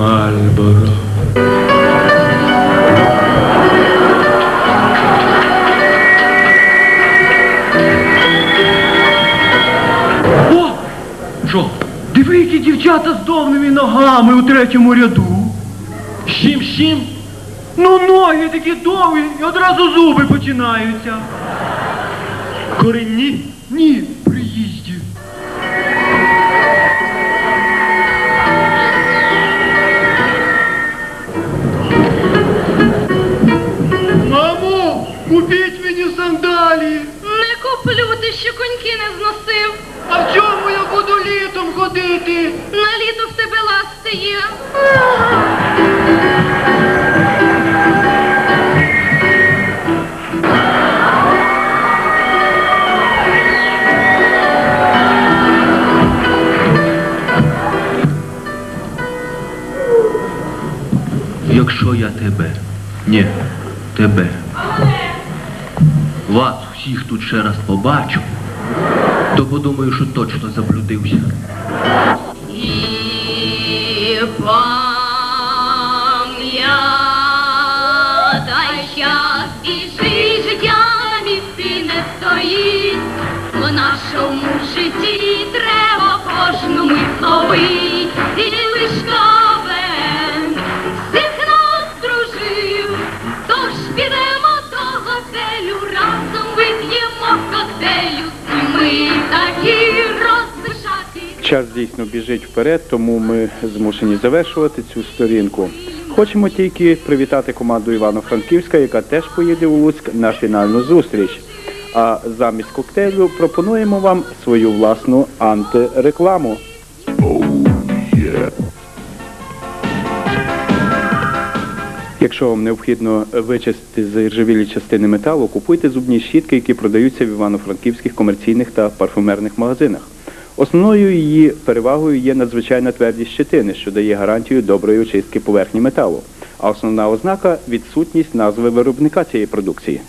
Мальборо. О! Що? Диви, дівчата з довними ногами у третьому ряду. Щим, щим? Ну ноги такі довгі і одразу зуби починаються. Корінні? Ні, приїзді. Ти не зносив. А в чому я буду літом ходити? На літо в тебе ласти є. Якщо я тебе, ні, тебе, вас всіх тут ще раз побачу, то подумаю, що точно заблудився. Час дійсно біжить вперед, тому ми змушені завершувати цю сторінку. Хочемо тільки привітати команду Івано-Франківська, яка теж поїде у Луцьк на фінальну зустріч. А замість коктейлю пропонуємо вам свою власну антирекламу. Якщо вам необхідно вичистити заіржавілі частини металу, купуйте зубні щітки, які продаються в івано-франківських комерційних та парфумерних магазинах. Основною її перевагою є надзвичайна твердість щитини, що дає гарантію доброї очистки поверхні металу. А основна ознака відсутність назви виробника цієї продукції.